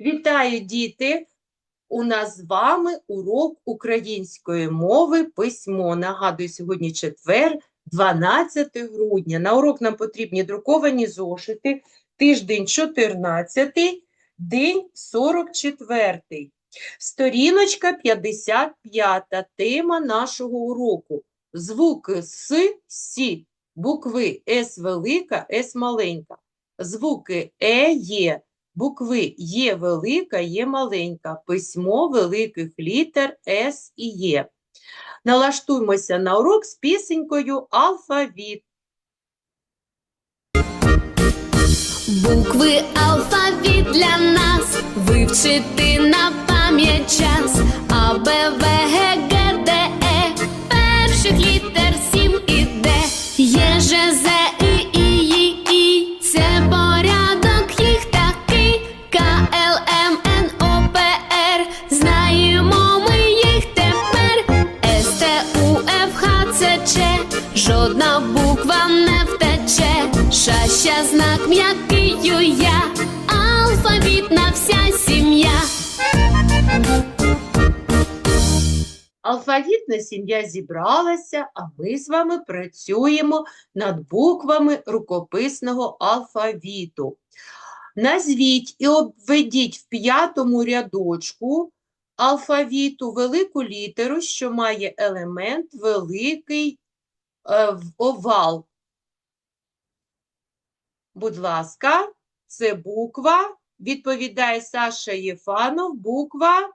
Вітаю, діти! У нас з вами урок української мови письмо. Нагадую, сьогодні четвер, 12 грудня. На урок нам потрібні друковані зошити, тиждень 14, день 44. Сторіночка 55, тема нашого уроку. Звуки С, Сі, букви С велика, С маленька. Звуки Е, Є, букви Є велика, Є маленька, письмо великих літер С і Є. Налаштуймося на урок з пісенькою «Алфавіт». Букви алфавіт для нас вивчити на пам'ять час. А, Ща, знак м'який ю, я. Алфавітна вся сім'я. Алфавітна сім'я зібралася, а ми з вами працюємо над буквами рукописного алфавіту. Назвіть і обведіть в п'ятому рядочку алфавіту велику літеру, що має елемент великий е, овал. Будь ласка, це буква. Відповідає Саша Єфанов. Буква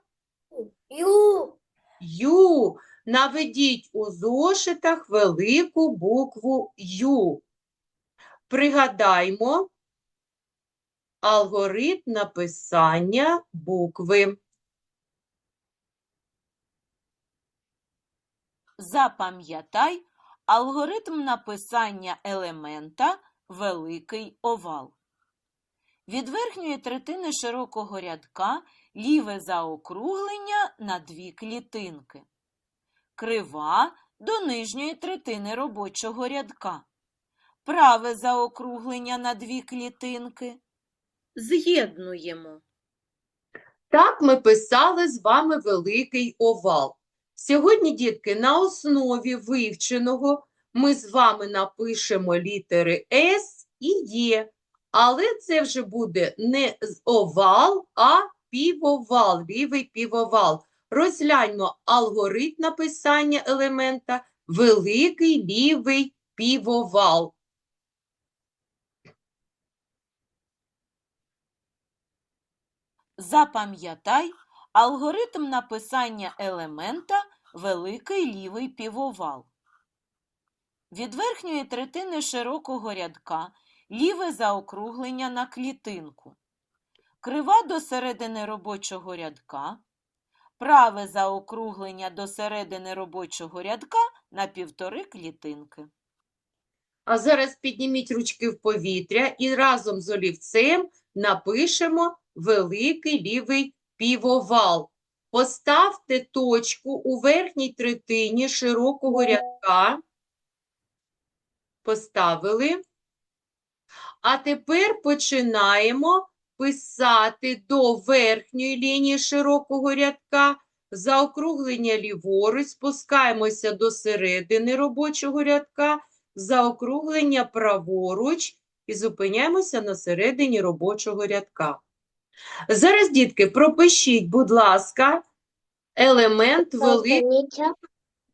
Ю. Ю. Наведіть у зошитах велику букву Ю. Пригадаймо алгоритм написання букви. Запам'ятай алгоритм написання елемента великий овал. Від верхньої третини широкого рядка ліве заокруглення на дві клітинки. Крива до нижньої третини робочого рядка. Праве заокруглення на дві клітинки. З'єднуємо. Так ми писали з вами великий овал. Сьогодні, дітки, на основі вивченого ми з вами напишемо літери С і Є, але це вже буде не овал, а півовал, лівий півовал. Розгляньмо алгоритм написання елемента великий лівий півовал. Запам'ятай алгоритм написання елемента великий лівий півовал. Від верхньої третини широкого рядка ліве заокруглення на клітинку. Крива до середини робочого рядка. Праве заокруглення до середини робочого рядка на півтори клітинки. А зараз підніміть ручки в повітря і разом з олівцем напишемо великий лівий півовал. Поставте точку у верхній третині широкого рядка. Поставили. А тепер починаємо писати до верхньої лінії широкого рядка. Заокруглення ліворуч, спускаємося до середини робочого рядка заокруглення праворуч і зупиняємося на середині робочого рядка. Зараз, дітки, пропишіть, будь ласка, елемент великий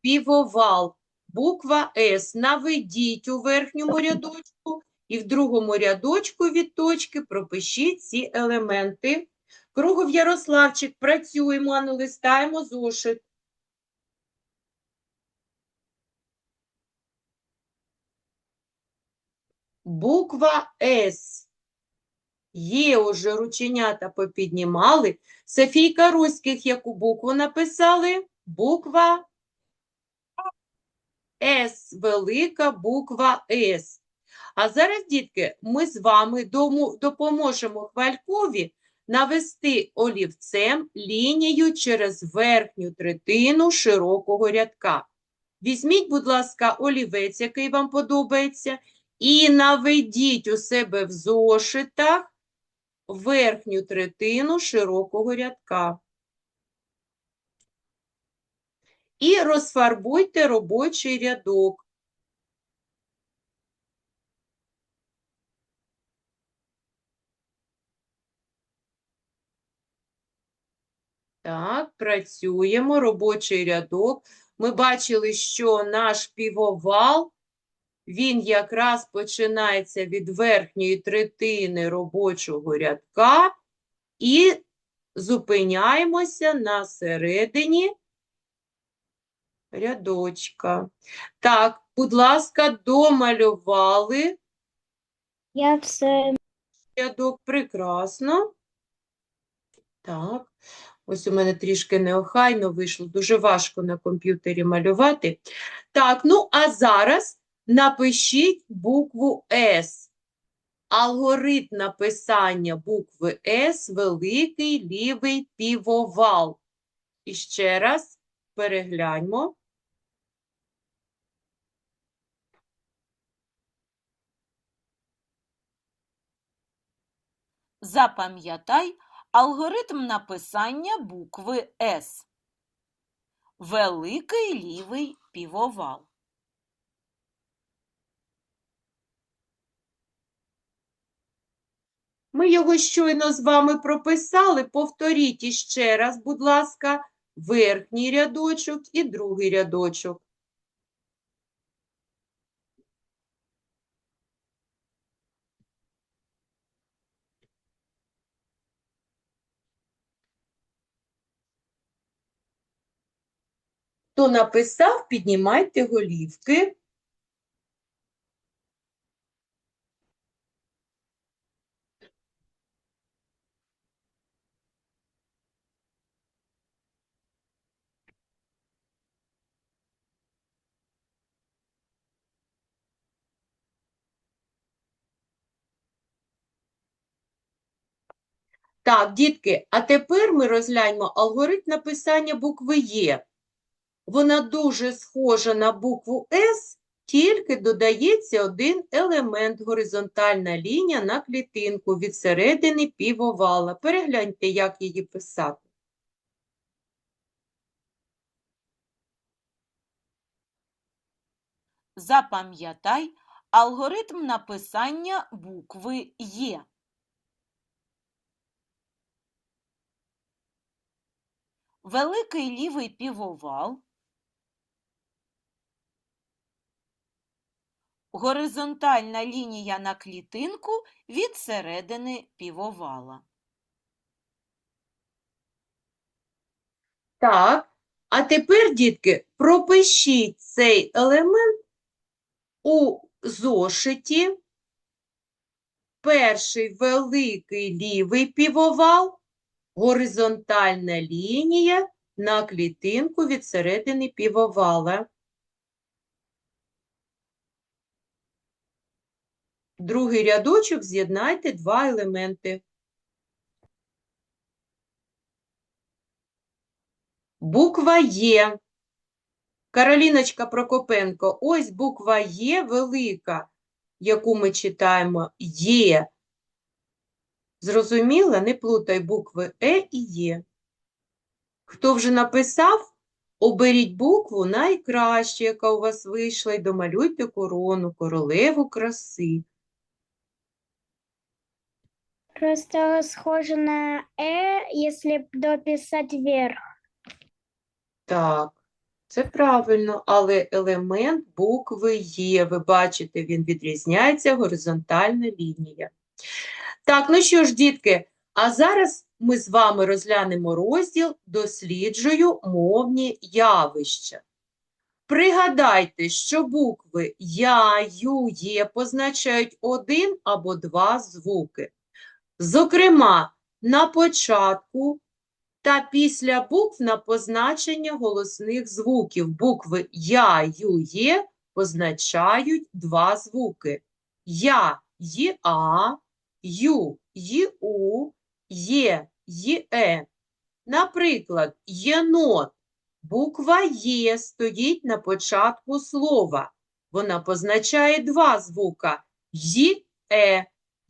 півовал, буква С. Наведіть у верхньому рядочку і в другому рядочку від точки пропишіть ці елементи. Кругов Ярославчик, працюємо, а не листаємо зошит. Буква С. Є уже рученята попіднімали. Софійка Руських яку букву написали? Буква С. Велика буква С. А зараз, дітки, ми з вами допоможемо Хвалькові навести олівцем лінію через верхню третину широкого рядка. Візьміть, будь ласка, олівець, який вам подобається, і наведіть у себе в зошитах верхню третину широкого рядка. І розфарбуйте робочий рядок. Так, працюємо. Робочий рядок. Ми бачили, що наш півовал, він якраз починається від верхньої третини робочого рядка і зупиняємося на середині рядочка. Так, будь ласка, домалювали Я все. рядок прекрасно. Так, ось у мене трішки неохайно вийшло, дуже важко на комп'ютері малювати. Так, ну а зараз напишіть букву С. Алгоритм написання букви С великий лівий півовал. І ще раз перегляньмо. Запам'ятай алгоритм написання букви С. Великий лівий півовал. Ми його щойно з вами прописали. Повторіть іще раз, будь ласка, верхній рядочок і другий рядочок. Хто написав, піднімайте голівки. Так, дітки, а тепер ми розгляньмо алгоритм написання букви Є. Вона дуже схожа на букву С, тільки додається один елемент – горизонтальна лінія на клітинку від середини півовала. Перегляньте, як її писати. Запам'ятай алгоритм написання букви Є. Великий лівий півовал. Горизонтальна лінія на клітинку від середини півовала. Так, а тепер, дітки, пропишіть цей елемент у зошиті. Перший великий лівий півовал, горизонтальна лінія на клітинку від середини півовала. Другий рядочок з'єднайте два елементи. Буква Є. Кароліночка Прокопенко, ось буква Є велика, яку ми читаємо Є. Зрозуміла? Не плутай букви Е і Є. Хто вже написав, оберіть букву найкращу, яка у вас вийшла, і домалюйте корону, королеву краси. Просто схоже на Э, если дописать вверх. Так, це правильно, але елемент букви є. Ви бачите, він відрізняється горизонтальна лінія. Так, ну що ж, дітки, а зараз ми з вами розглянемо розділ «Досліджую мовні явища». Пригадайте, що букви Я, Ю, Є позначають один або два звуки. Зокрема, на початку та після букв на позначення голосних звуків. Букви Я, Ю, Є позначають два звуки. Я, ЄА, Ю, ЄУ, Є, ЄЕ. Наприклад, єнот. Буква Є стоїть на початку слова. Вона позначає два звука – й, е.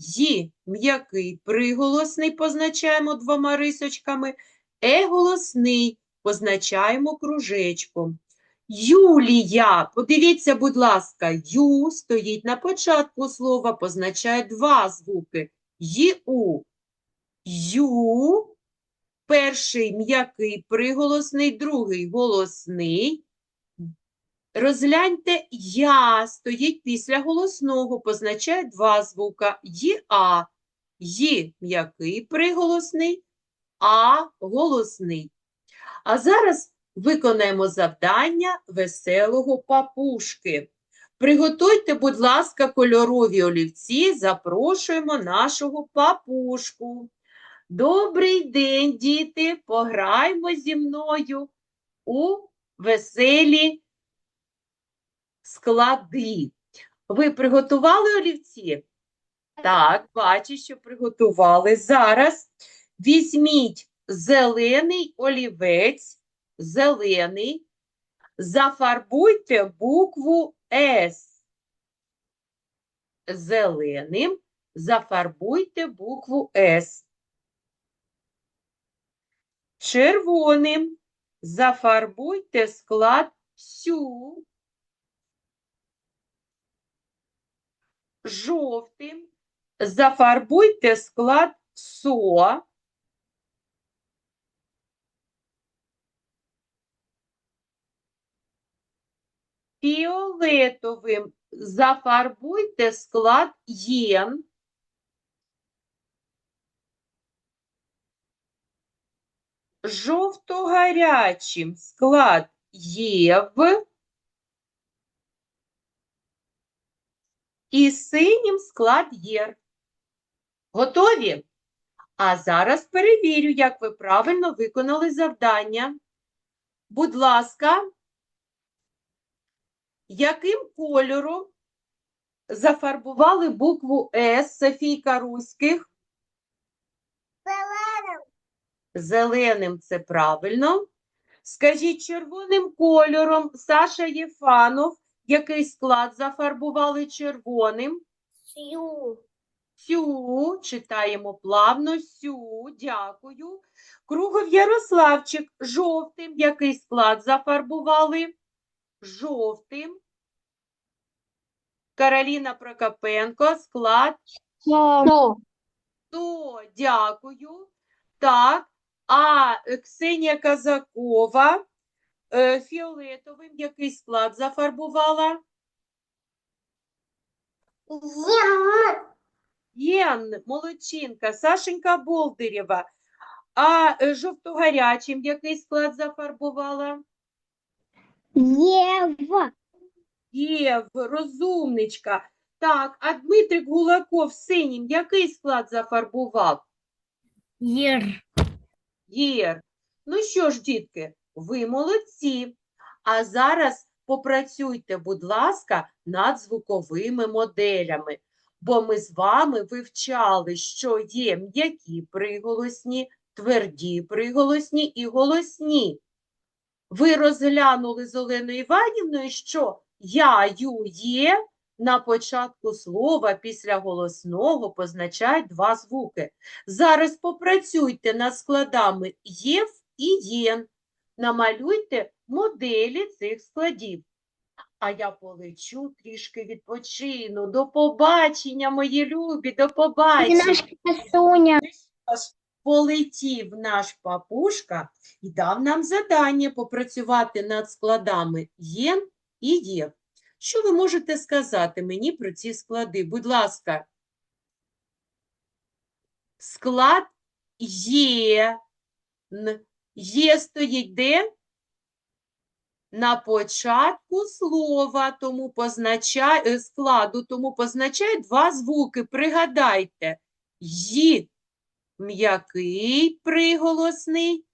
Ї м'який приголосний позначаємо двома рисочками. Е голосний позначаємо кружечком. Юлія, подивіться, будь ласка, ю стоїть на початку слова, позначає два звуки. Ю. Ю. Перший м'який приголосний, другий голосний. Розгляньте я стоїть після голосного, позначає два звука. Є-а. Ї м'який приголосний, а голосний. А зараз виконаємо завдання веселого папушки. Приготуйте, будь ласка, кольорові олівці, запрошуємо нашого папушку. Добрий день, діти! Пограємо зі мною у веселі склади. Ви приготували олівці? Так, бачу, що приготували. Зараз візьміть зелений олівець, зелений, зафарбуйте букву С. Зеленим зафарбуйте букву С. Червоним зафарбуйте склад Сю. Жовтим зафарбуйте склад СО. Фіолетовим зафарбуйте склад ЄН. Жовто-гарячим склад ЄВ. І синім склад ЄР. Готові? А зараз перевірю, як ви правильно виконали завдання. Будь ласка, яким кольором зафарбували букву С Софійка Руських? Зеленим. Зеленим це правильно. Скажіть червоним кольором Саша Єфанов, який склад зафарбували червоним? Сю. Сю, читаємо плавно, сю, дякую. Кругов Ярославчик, жовтим, який склад зафарбували? Жовтим. Кароліна Прокопенко, склад Су. То, дякую. Так, а Ксенія Казакова фіолетовим який склад зафарбувала? Єн, Молодчинка, Сашенька Болдирєва. А е, жовто-гарячим який склад зафарбувала? Ева. Єв, розумничка. Так, а Дмитрик Гулаков синім який склад зафарбував? Ер. Єр. Ну що ж, дітки, ви молодці. А зараз попрацюйте, будь ласка, над звуковими моделями, бо ми з вами вивчали, що є м'які приголосні, тверді приголосні і голосні. Ви розглянули з Оленою Іванівною, що я, ю, є на початку слова після голосного позначають два звуки. Зараз попрацюйте над складами єв і єн. Намалюйте моделі цих складів. А я полечу трішки відпочину. До побачення, мої любі, до побачення. Полетів наш папушка і дав нам завдання попрацювати над складами єн і єв. Що ви можете сказати мені про ці склади? Будь ласка. Склад є. Є стоїть де? На початку слова, тому позначає, е, складу, тому позначає два звуки. Пригадайте. Ї м'який приголосний,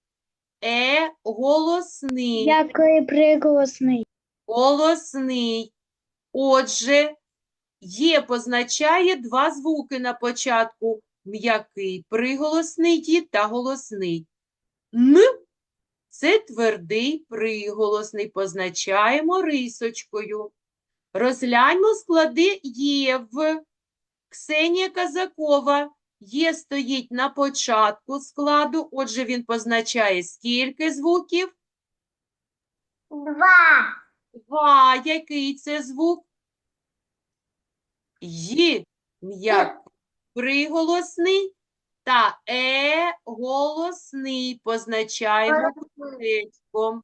е голосний. Який приголосний. Голосний. Отже, є позначає два звуки на початку. М'який приголосний ді та голосний. Н це твердий приголосний. Позначаємо рисочкою. Розгляньмо склади єв. Ксенія Казакова є стоїть на початку складу, отже, він позначає скільки звуків? Два. Два. Який це звук? Й м'як приголосний та е голосний позначаємо кружечком.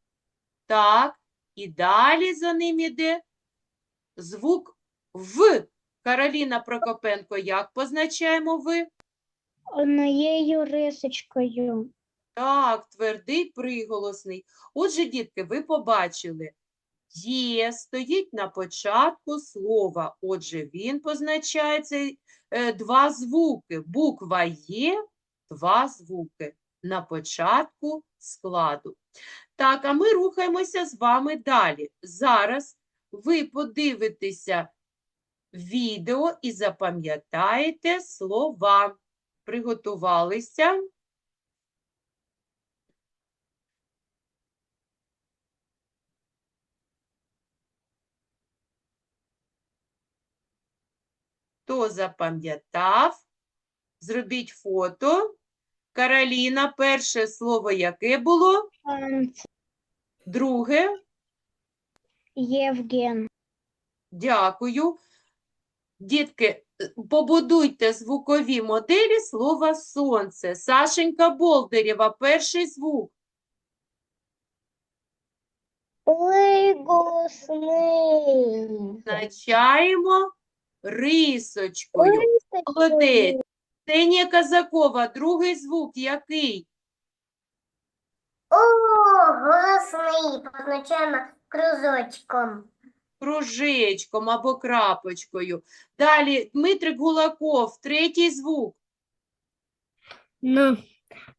Так, і далі за ним іде звук В. Кароліна Прокопенко, як позначаємо ви? Однією рисочкою. Так, твердий приголосний. Отже, дітки, ви побачили, є стоїть на початку слова. Отже, він позначає цей, е, два звуки. Буква є, два звуки на початку складу. Так, а ми рухаємося з вами далі. Зараз ви подивитеся відео і запам'ятаєте слова. Приготувалися? Хто запам'ятав? Зробіть фото. Кароліна, перше слово яке було? Друге. Євген. Дякую. Дітки, побудуйте звукові моделі слова сонце. Сашенька Болдирєва, перший звук. Приголосний. Позначаємо рисочкою. Молодець. Ксенія Казакова, другий звук який? О, голосний, позначаємо кружочком. кружечком або крапочкою. Далі Дмитрик Гулаков, третій звук. Ну,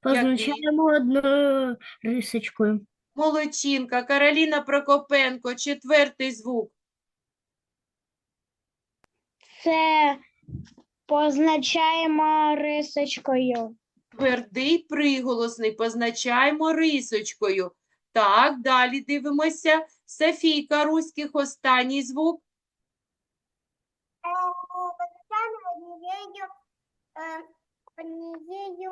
позначаємо одною рисочкою. Молодчинка. Кароліна Прокопенко, четвертий звук. Це позначаємо рисочкою. Твердий приголосний позначаємо рисочкою. Так, далі дивимося. Софійка Руських, останній звук. Однією, однією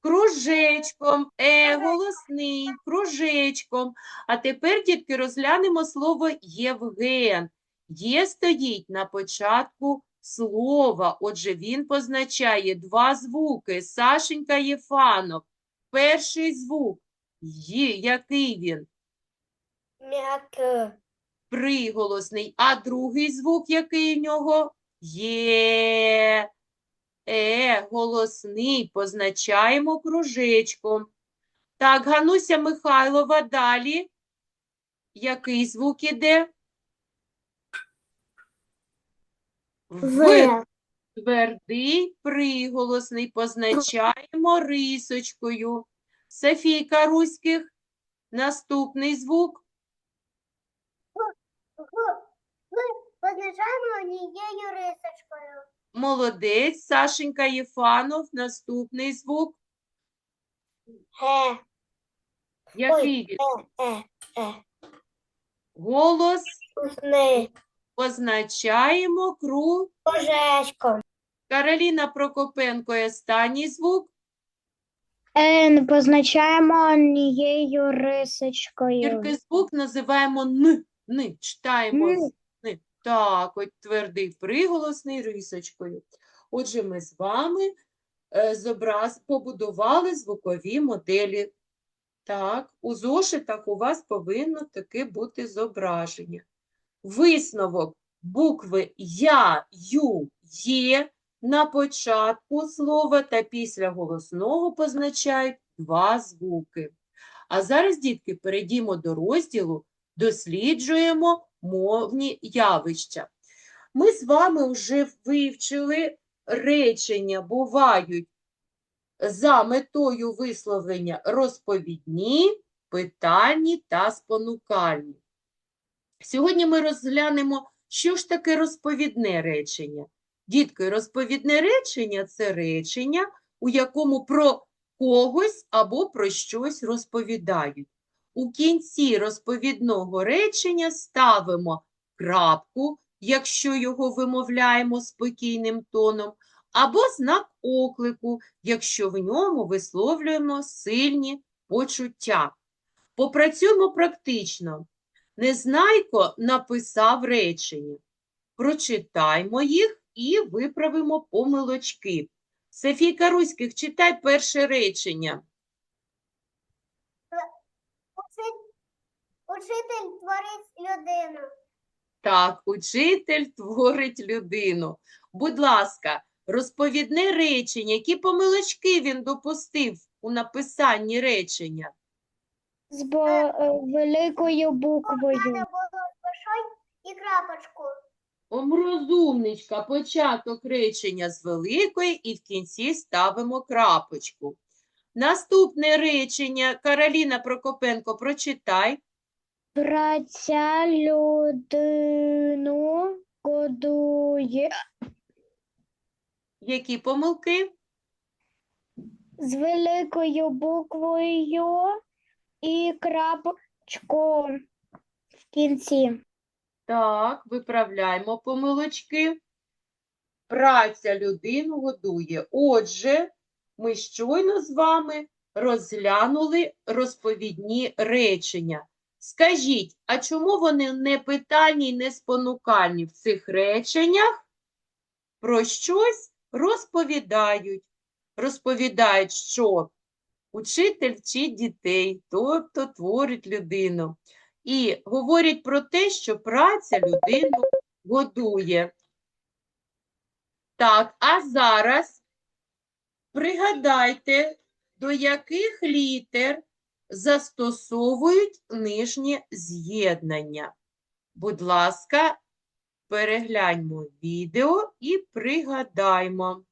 Кружечком, е, голосний, кружечком. А тепер, дітки, розглянемо слово Євген. Є стоїть на початку слова, отже, він позначає два звуки. Сашенька Єфанов. Перший звук Є, який він? м'яке. Приголосний. А другий звук, який в нього? Є. Е, голосний, позначаємо кружечком. Так, Гануся Михайлова, далі. Який звук іде? В. Твердий приголосний позначаємо рисочкою. Софійка Руських. Наступний звук. Позначаємо однією рисочкою. Молодець. Сашенька Єфанов. Наступний звук. Ге, Який він? е, е. Голос Усний. Позначаємо кру. Кружечком. Кароліна Прокопенко. Останній звук. Н позначаємо однією рисочкою. Тільки звук називаємо Н. Н. Читаємо Н. Н. Так, от твердий приголосний рисочкою. Отже, ми з вами е, зобраз... побудували звукові моделі. Так, у зошитах у вас повинно таки бути зображення. Висновок букви Я, Ю, Є на початку слова та після голосного позначають два звуки. А зараз, дітки, перейдімо до розділу досліджуємо мовні явища. Ми з вами вже вивчили речення бувають за метою висловлення розповідні, питальні та спонукальні. Сьогодні ми розглянемо, що ж таке розповідне речення. Дітки, розповідне речення – це речення, у якому про когось або про щось розповідають. У кінці розповідного речення ставимо крапку, якщо його вимовляємо спокійним тоном, або знак оклику, якщо в ньому висловлюємо сильні почуття. Попрацюємо практично. Незнайко написав речення. Прочитаймо їх і виправимо помилочки. Софійка Руських, читай перше речення. Учитель творить людину. Так, учитель творить людину. Будь ласка, розповідне речення, які помилочки він допустив у написанні речення? З бо- е, великою буквою. було і крапочку. Омрозумничка, початок речення з великої і в кінці ставимо крапочку. Наступне речення Кароліна Прокопенко, прочитай. Праця людину годує. Які помилки? З великою буквою і крапочкою в кінці. Так, виправляємо помилочки. Праця людину годує. Отже, ми щойно з вами розглянули розповідні речення. Скажіть, а чому вони не питальні й не спонукальні в цих реченнях? Про щось розповідають. Розповідають, що учитель вчить дітей, тобто творить людину. І говорять про те, що праця людину годує. Так, а зараз пригадайте, до яких літер застосовують нижнє з'єднання. Будь ласка, перегляньмо відео і пригадаймо.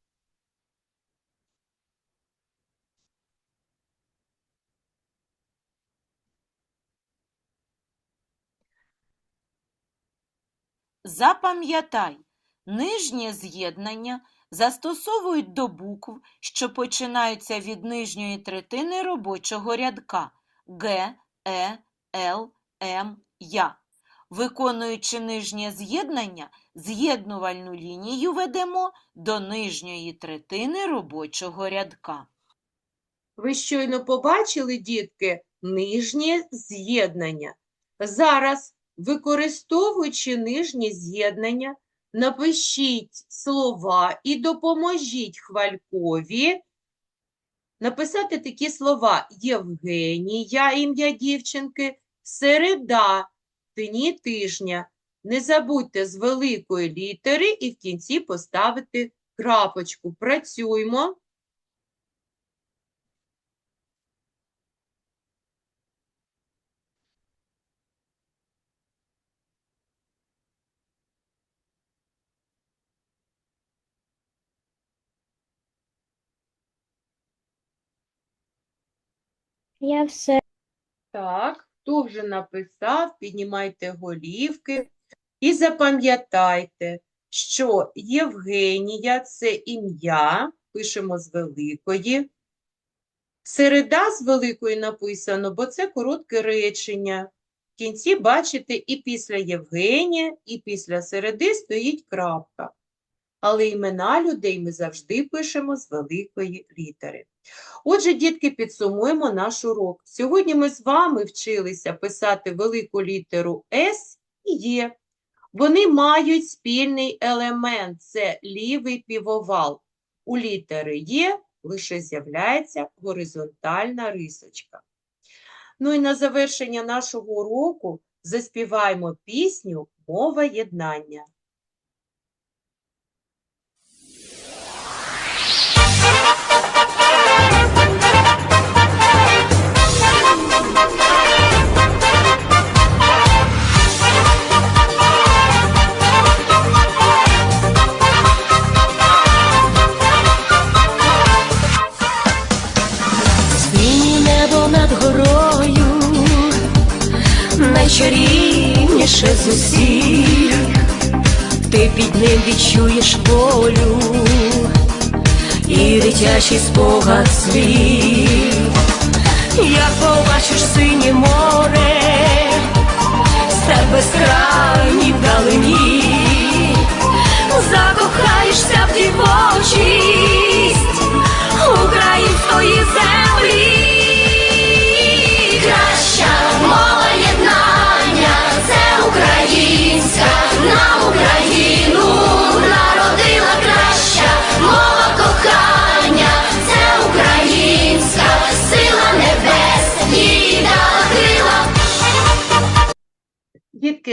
Запам'ятай, нижнє з'єднання застосовують до букв, що починаються від нижньої третини робочого рядка Г, Е, Л, М, Я. Виконуючи нижнє з'єднання, з'єднувальну лінію ведемо до нижньої третини робочого рядка. Ви щойно побачили, дітки, нижнє з'єднання. Зараз, використовуючи нижнє з'єднання, напишіть слова і допоможіть Хвалькові написати такі слова Євгенія, ім'я дівчинки, середа, дні тижня. Не забудьте з великої літери і в кінці поставити крапочку. Працюймо. Я все. Так, хто вже написав, піднімайте голівки і запам'ятайте, що Євгенія це ім'я, пишемо з великої. Середа з великої написано, бо це коротке речення. В кінці бачите, і після Євгенія, і після середи стоїть крапка. Але імена людей ми завжди пишемо з великої літери. Отже, дітки, підсумуємо наш урок. Сьогодні ми з вами вчилися писати велику літеру С і Є. Вони мають спільний елемент – це лівий півовал. У літери Є лише з'являється горизонтальна рисочка. Ну і на завершення нашого уроку заспіваємо пісню «Мова єднання». Найчарівніше з усіх, ти під ним відчуєш волю і дитячий спогад світ, як побачиш синє море, степ безкрайній вдалині, закохаєшся в дівочість української землі.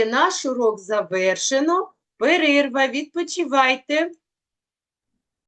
Наш урок завершено. Перерва, відпочивайте.